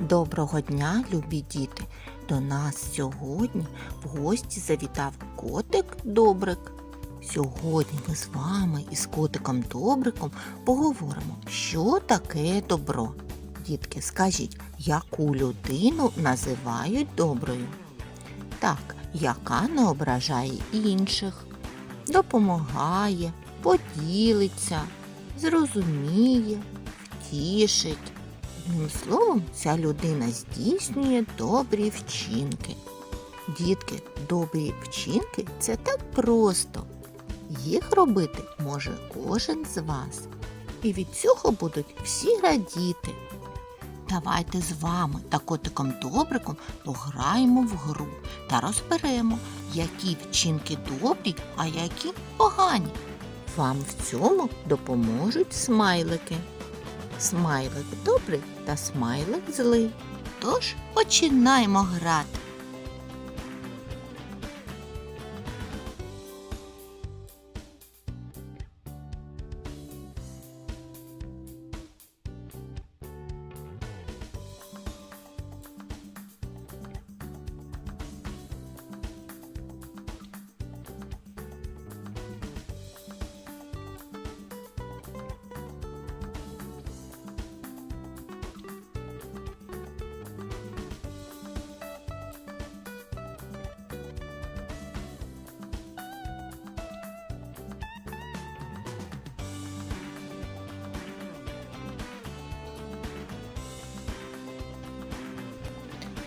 Доброго дня, любі діти! До нас сьогодні в гості завітав котик Добрик. Сьогодні ми з вами із котиком Добриком поговоримо, що таке добро. Дітки, скажіть, яку людину називають доброю? Так, яка не ображає інших, допомагає, поділиться, зрозуміє, втішить. Одним словом, ця людина здійснює добрі вчинки. Дітки, добрі вчинки це так просто. Їх робити може кожен з вас. І від цього будуть всі радіти. Давайте з вами та котиком Добриком пограємо в гру та розберемо, які вчинки добрі, а які погані. Вам в цьому допоможуть смайлики. Смайлик добрий та смайлик злий. Тож починаємо грати.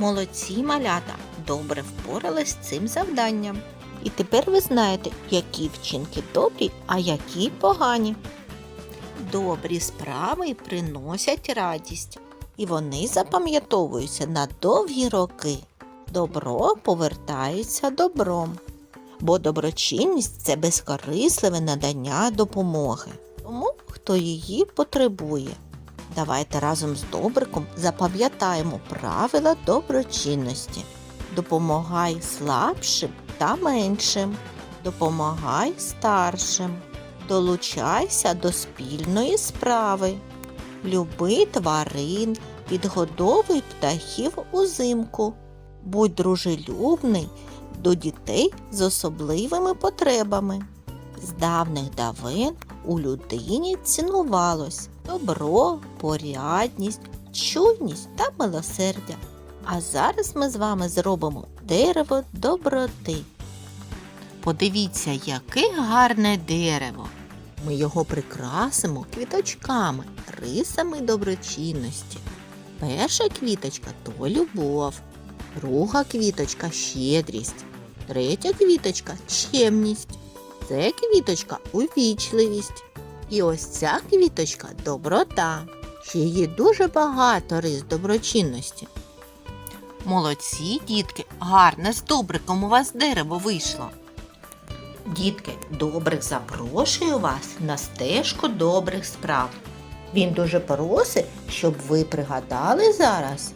Молодці малята добре впорались з цим завданням. І тепер ви знаєте, які вчинки добрі, а які погані. Добрі справи приносять радість, і вони запам'ятовуються на довгі роки. Добро повертається добром, бо доброчинність це безкорисливе надання допомоги тому, хто її потребує. Давайте разом з добриком запам'ятаємо правила доброчинності. Допомагай слабшим та меншим, допомагай старшим, долучайся до спільної справи, люби тварин, підгодовуй птахів узимку, будь дружелюбний до дітей з особливими потребами. З давних давен у людині цінувалось добро, порядність, чуйність та милосердя. А зараз ми з вами зробимо дерево доброти. Подивіться, яке гарне дерево. Ми його прикрасимо квіточками, рисами доброчинності. Перша квіточка то любов, друга квіточка щедрість, третя квіточка чемність. Це квіточка увічливість. І ось ця квіточка доброта. Є дуже багато рис доброчинності. Молодці, дітки, гарне з добриком у вас дерево вийшло. Дітки, добрик запрошую вас на стежку добрих справ. Він дуже просить, щоб ви пригадали зараз,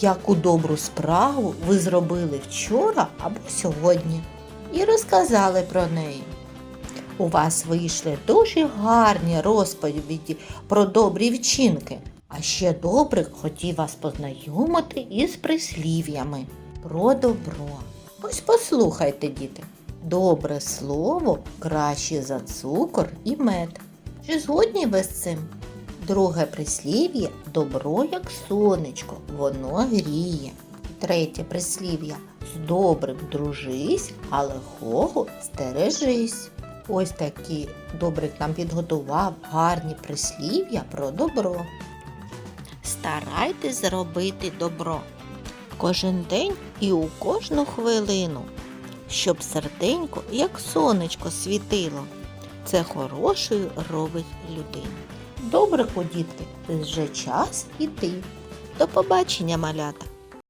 яку добру справу ви зробили вчора або сьогодні, і розказали про неї. У вас вийшли дуже гарні розповіді про добрі вчинки. А ще Добрик хотів вас познайомити із прислів'ями про добро. Ось послухайте, діти. Добре слово краще за цукор і мед. Чи згодні ви з цим? Друге прислів'я добро як сонечко, воно гріє. Третє прислів'я з добрим дружись, а лихого стережись. Ось такі Добрик нам підготував гарні прислів'я про добро. Старайтесь зробити добро кожен день і у кожну хвилину, щоб серденько, як сонечко, світило. Це хорошою робить людину. Добре, дітки, вже час іти. До побачення, малята!